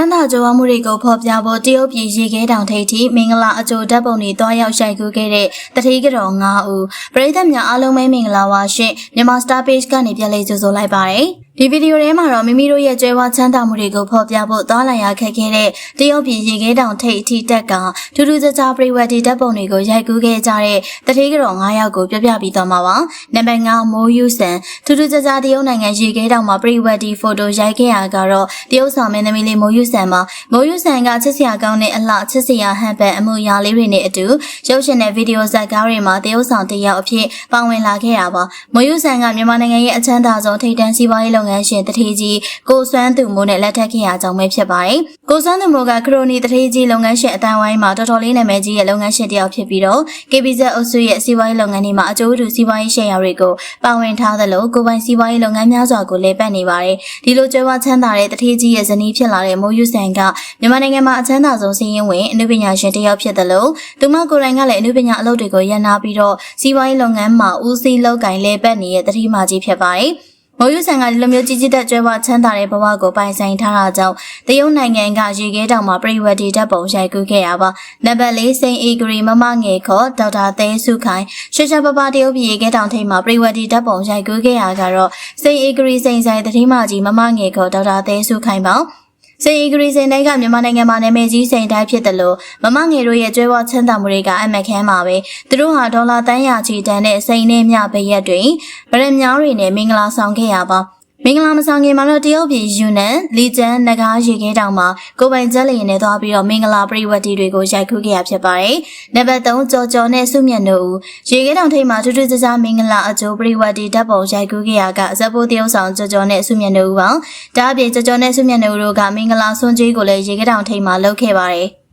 မ်းသာကြွားမှုတွေကိုဖော်ပြဖို့တရုတ်ပြည်ရေခဲတောင်ထိပ်ထိမင်္ဂလာအကြိုဓာတ်ပုံတွေတွားရောက်ရှိုက်ကူးခဲ့တဲ့တတိကတော်9ဦးပရိသတ်များအားလုံးပဲမင်္ဂလာပါရှင်မြန်မာ Star Page ကနေပြန်လည်ကြိုဆိုလိုက်ပါတယ် ဒီဗီဒီယိုထဲမှာတော့မိမိတို့ရဲ့ကြွယ်ဝချမ်းသာမှုတွေကိုဖော်ပြဖို့သွားလာရခက်ခဲတဲ့တရုတ်ပြည်ရေခဲတောင်ထိပ်အထိတက်ကထူးထူးခြားခြားပရိဝတ်ဒီဓာတ်ပုံတွေကိုရိုက်ကူးခဲ့ကြတဲ့တတိကတော်9ယောက်ကိုပြပြပြီးသွားမှာပါနံပါတ်9မိုးယူဆန်ထူးထူးခြားခြားတရုတ်နိုင်ငံရေခဲတောင်မှာပရိဝတ်ဒီဖိုတိုရိုက်ခဲ့ရကတော့တရုတ်ဆောင်မင်းသမီးလေးမိုးယူဆန်ပါမိုးယူဆန်ကချစ်စရာကောင်းတဲ့အလှချစ်စရာဟန်ပန်အမှုရာလေးတွေနဲ့အတူရုပ်ရှင်တဲ့ဗီဒီယိုဇာတ်ကားတွေမှာတရုတ်ဆောင်တစ်ယောက်အဖြစ်ပါဝင်လာခဲ့တာပါမိုးယူဆန်ကမြန်မာနိုင်ငံရဲ့အချမ်းသာဆုံးထိပ်တန်းစီးပွားရေးလုပ်ငန်းရှင်တထေးကြီးကိုစွမ်းသူမိုးနဲ့လက်ထပ်ခဲ့ရကြောင်းပဲဖြစ်ပါတယ်ကိုစွမ်းသူမိုးကခရိုနီတထေးကြီးလုပ်ငန်းရှင်အတိုင်းဝိုင်းမှာတော်တော်လေးနာမည်ကြီးရဲ့လုပ်ငန်းရှင်တစ်ယောက်ဖြစ်ပြီးတော့ KBZ အုပ်စုရဲ့စီးပွားရေးလုပ်ငန်းတွေမှာအကျိုးတူစီးပွားရေးရှယ်ယာတွေကိုပါဝင်ထားသလိုကိုပိုင်စီးပွားရေးလုပ်ငန်းများစွာကိုလည်းပတ်နေပါတယ်ဒီလိုကျွဲဝချမ်းသာတဲ့တထေးကြီးရဲ့ဇနီးဖြစ်လာတဲ့မိုးယူဆန်ကမြန်မာနိုင်ငံမှာအချမ်းသာဆုံးစီးရင်ဝင်အနုပညာရှင်တစ်ယောက်ဖြစ်တယ်လို့သူမကိုယ်တိုင်ကလည်းအနုပညာအလုပ်တွေကိုရန်နာပြီးတော့စီးပွားရေးလုပ်ငန်းမှာဦးစီးလုပ်ကင်လဲပတ်နေတဲ့တတိမကြီးဖြစ်ပါတယ်။ မော်ယူဆန်ကဒီလိုမျိုးကြီးကြီးတက်ကျွဲဝချမ်းသာတဲ့ဘဝကိုပိုင်ဆိုင်ထားတာကြောင့်တရုတ်နိုင်ငံကရေခဲတောင်မှာပြည်ဝတ်ဒီဓာတ်ပုံရိုက်ကူးခဲ့ရပါနံပါတ်၄စိန်အီဂရီမမငယ်ခေါ်ဒေါက်တာသဲစုခိုင်ရှရှာပပတရုတ်ပြည်ရေခဲတောင်ထိပ်မှာပြည်ဝတ်ဒီဓာတ်ပုံရိုက်ကူးခဲ့ရကတော့စိန်အီဂရီစိန်ဆိုင်တတိမကြီးမမငယ်ခေါ်ဒေါက်တာသဲစုခိုင်ပါ စိန်အီဂရီစိန်တိုင်းကမြန်မာနိုင်ငံမှာနာမည်ကြီးစိန်တိုင်းဖြစ်တယ်လို့မမငယ်တို့ရဲ့ကျွဲဝချမ်းသာမှုတွေကအမက်ခဲမှာပဲသူတို့ဟာဒေါ်လာတန်းရာချီတန်တဲ့စိန်နဲ့မြဘရက်တွေဗရမ ्या တွေနဲ့မင်္ဂလာဆောင်ခဲ့ရပါ မင်္ဂလာမဆောင်ခင်မှာတော့တရုတ်ပြည်ယူနန်လီကျန်းနဂါးရေခဲတောင်မှာကိုပိုင်ကျက်လျင်နဲ့သွားပြီးတော့မင်္ဂလာပရိဝတ်တီတွေကိုရိုက်ကူးခဲ့ရဖြစ်ပါတယ်။နံပါတ်3ကြော်ကြော်နဲ့စုမြတ်တို့ဦးရေခဲတောင်ထိပ်မှာထူးထူးခြားခြားမင်္ဂလာအကျိုးပရိဝတ်တီဓာတ်ပုံရိုက်ကူးခဲ့ရကဇက်ဖို့တရုတ်ဆောင်ကြော်ကြော်နဲ့စုမြတ်တို့ဦးပါ။ဒါအပြင်ကြော်ကြော်နဲ့စုမြတ်တို့တို့ကမင်္ဂလာဆွန်ကြီးကိုလည်းရေခဲတောင်ထိပ်မှာလုပ်ခဲ့ပါတယ်။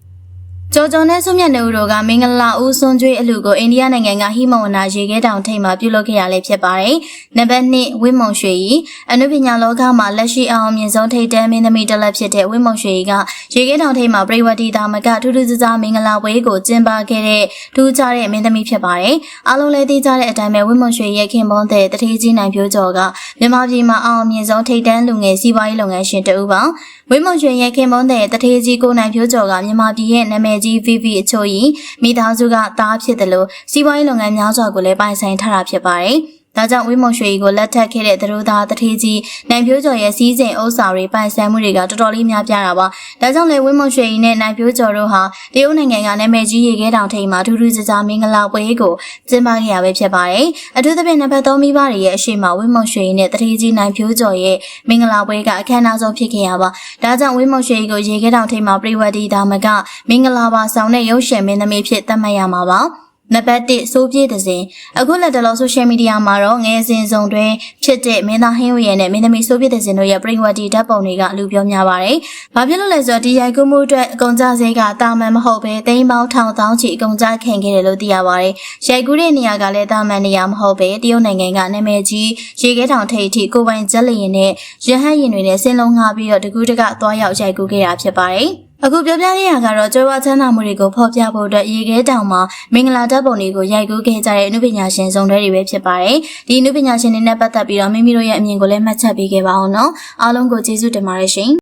ကျော်ကျော်နဲ့ဆုမြတ်နေဦးတို့ကမင်္ဂလာဦးစွန်ကျွေးအလူကိုအိန္ဒိယနိုင်ငံကဟိမဝန္တာရေခဲတောင်ထိပ်မှာပြုလုပ်ခဲ့ရလဲဖြစ်ပါတယ်။နံပါတ်2ဝင်းမုံရွှေကြီးအနုပညာလောကမှာလက်ရှိအောင်မြင်ဆုံးထိပ်တန်းမင်းသမီးတစ်လက်ဖြစ်တဲ့ဝင်းမုံရွှေကြီးကရေခဲတောင်ထိပ်မှာပြိဝတီတာမကထူးထူးခြားခြားမင်္ဂလာပွဲကိုကျင်းပခဲ့တဲ့ထူးခြားတဲ့မင်းသမီးဖြစ်ပါတယ်။အားလုံးလည်းသိကြတဲ့အတိုင်းပဲဝင်းမုံရွှေရဲ့ခင်ပွန်းတဲ့တထေးကြီးနိုင်ဖြိုးကျော်ကမြန်မာပြည်မှာအောင်မြင်ဆုံးထိပ်တန်းလူငယ်စီးပွားရေးလုပ်ငန်းရှင်တဦးပါ။ဝင်းမုံရွှေရဲ့ခင်ပွန်းတဲ့တထေးကြီးကိုနိုင်ဖြိုးကျော်ကမြန်မာပြည်ရဲ့နာမည်ကြီး VV အချို့ဤမိသားစုကသားဖြစ်တယ်လို့စီးပွားရေးလုပ်ငန်းများစွာကိုလည်းပိုင်ဆိုင်ထားတာဖြစ်ပါတယ်။ ဒါကြောင့်ဝိမုံရွှေကိုလက်ထပ်ခဲ့တဲ့သတို့သားတထေးကြီးနိုင်ပြိုးကျော်ရဲ့စီးစိမ်ဥစ္စာတွေပိုင်ဆိုင်မှုတွေကတော်တော်လေးများပြားတာပါ။ဒါကြောင့်လေဝိမုံရွှေနဲ့နိုင်ပြိုးကျော်တို့ဟာတရုတ်နိုင်ငံကနာမည်ကြီးရေခဲတောင်ထိပ်မှာထူးထူးခြားခြားမင်္ဂလာပွဲကိုကျင်းပခဲ့ရပဲဖြစ်ပါတယ်။အထူးသဖြင့်နံပါတ်3မိဘတွေရဲ့အရှိမဝိမုံရွှေနဲ့တထေးကြီးနိုင်ပြိုးကျော်ရဲ့မင်္ဂလာပွဲကအခမ်းအနားဆုံးဖြစ်ခဲ့ရပါ။ဒါကြောင့်ဝိမုံရွှေကိုရေခဲတောင်ထိပ်မှာပြည်ဝတီဒါမကမင်္ဂလာပါဆောင်တဲ့ရုပ်ရှင်မင်းသမီးဖြစ်သတ်မှတ်ရမှာပါ။ နံပါတ်1စိုးပြေးတဲ့စဉ်အခုလက်တလော social media မှာတော့ငယ်စဉ်စုံတွဲဖြစ်တဲ့မင်းသားဟင်းဝရဲနဲ့မင်းသမီးစိုးပြေးတဲ့စဉ်တို့ရဲ့ပရိဝတီဓာတ်ပုံတွေကလူပြောများပါတယ်။ဘာဖြစ်လို့လဲဆိုတော့ဒီရိုက်ကူးမှုအတွက်အကုန်ကြစေးကတာမန်မဟုတ်ပဲသိန်းပေါင်းထောင်သောင်းချီအကုန်ကြခံခဲ့တယ်လို့သိရပါတယ်။ရိုက်ကူးတဲ့နေရာကလည်းတာမန်နေရာမဟုတ်ပဲတရုတ်နိုင်ငံကနာမည်ကြီးရေခဲထောင်ထိပ်အထိကိုပိုင်ဂျက်လျင်နဲ့ရဟန်းရင်တွေနဲ့ဆင်းလုံးငှားပြီးတော့တကူးတကသွားရောက်ရိုက်ကူးခဲ့တာဖြစ်ပါတယ်။ အခုပြောပြခဲ့ရတာကတော့ကျွဲဝချမ်းသာမှုတွေကိုဖော်ပြဖို့အတွက်ရေခဲတောင်မှာမင်္ဂလာတပ်ပုံတွေကိုရိုက်ကူးခဲ့ကြတဲ့အနုပညာရှင်စုံတွေပဲဖြစ်ပါတယ်။ဒီအနုပညာရှင်တွေနဲ့ပတ်သက်ပြီးတော့မိမိတို့ရဲ့အမြင်ကိုလည်းမှတ်ချက်ပေးခဲ့ပါအောင်နော်။အားလုံးကိုကျေးဇူးတင်ပါတယ်ရှင်။